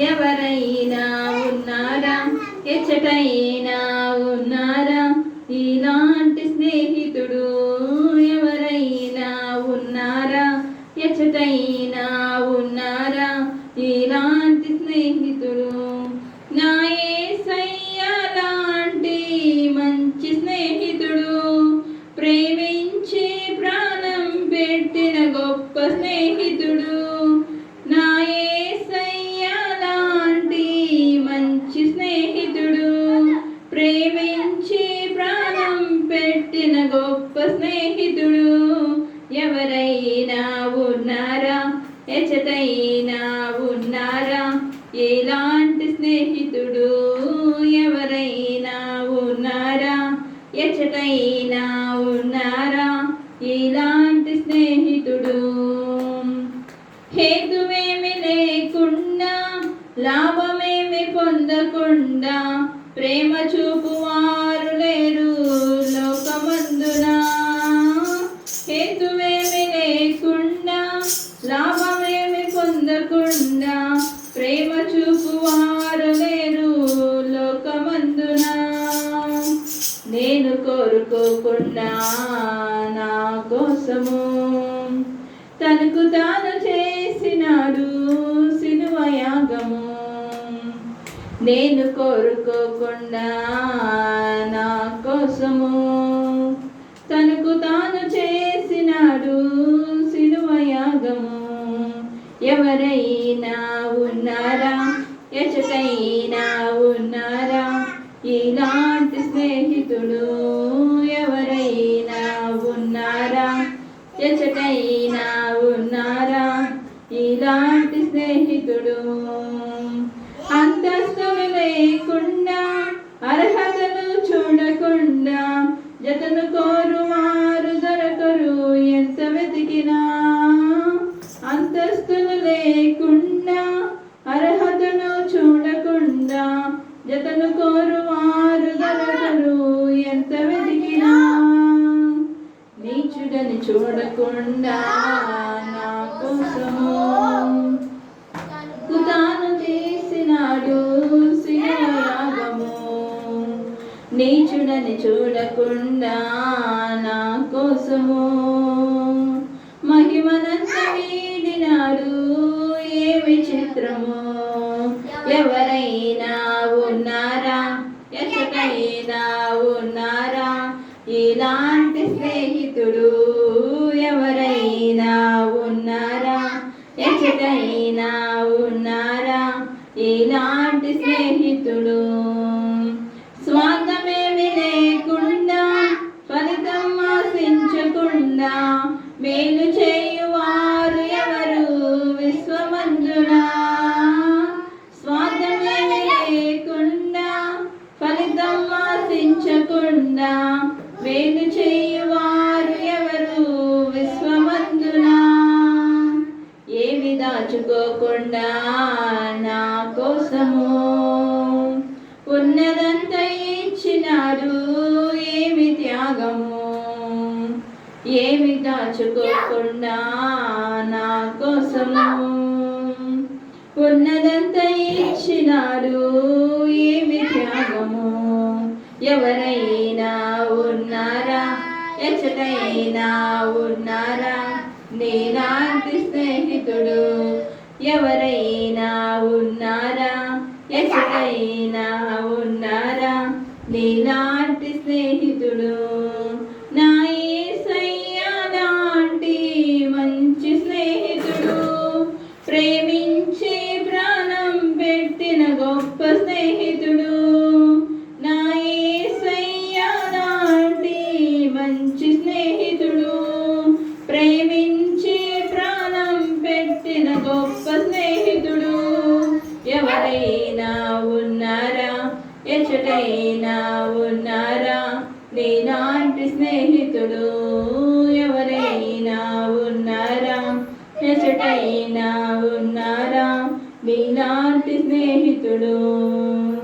ఎవరైనా ఉన్నారా? ఎచ్చటైనా ఉన్నారా? ఇలాంటి స్నేహితుడు ఎవరైనా ఉన్నారా? ఎచ్చటైనా ఉన్నారా? స్నేహితుడు ఎవరైనా ఉన్నారా? ఎచటైనా ఉన్నారా? ఎలాంటి స్నేహితుడు ఎవరైనా ఉన్నారా? ఎచటైనా ఉన్నారా? ఇలాంటి స్నేహితుడు? హేతువేమి లేకుండా లాభమేమి పొందకుండా ప్రేమ చూపు కోసము. తనకు తాను చేసినాడు సిలువ యాగము. నేను కోరుకోకుండా నా కోసము. తనకు తాను చేసినాడు సిలువ యాగము. ఎవరైనా ఉన్నారా? ఎచటైనా ఉన్నారా? ఇలాంటి స్నేహితుడు వెతికినా అంతస్తులు లేకుండా అర్హతను చూడకుండా జతను కోరువారు దొరకరు ఎంత వెతికినా. నీచుడని చూడకుండా నా కోసము తాను చేసినాడు శివయాగము నీచుడని చూడకుండా నా కోసము మాత్రము? చిత్రము ఎవరైనా ఉన్నారా? ఎక్కడైనా ఉన్నారా? ఇలాంటి స్నేహితుడు ఎవరైనా ఉన్నారా? ఎక్కడైనా ఉన్నారా? ఇలాంటి స్నేహితుడు విశ్వమందునా ఏమి దాచుకోకుండా నా కోసము? ఉన్నదంతా ఇచ్చినారు ఏమి త్యాగము? ఏమి దాచుకోకుండా నా కోసము? ఉన్నదంతా ఇచ్చినారు ఏమి త్యాగము? ఎవరైనా ఉన్నారా? ఎచ్చటైనా ఉన్నారా? నేనాంతి స్నేహితుడు. ఎవరైనా ఉన్నారా? ఎచ్చటైనా ఉన్నారా? నీలాంటి స్నేహితుడు. ఎవరైనా ఉన్నారా? ఎచ్చటైనా ఉన్నారా? నేనాంటి స్నేహితుడు.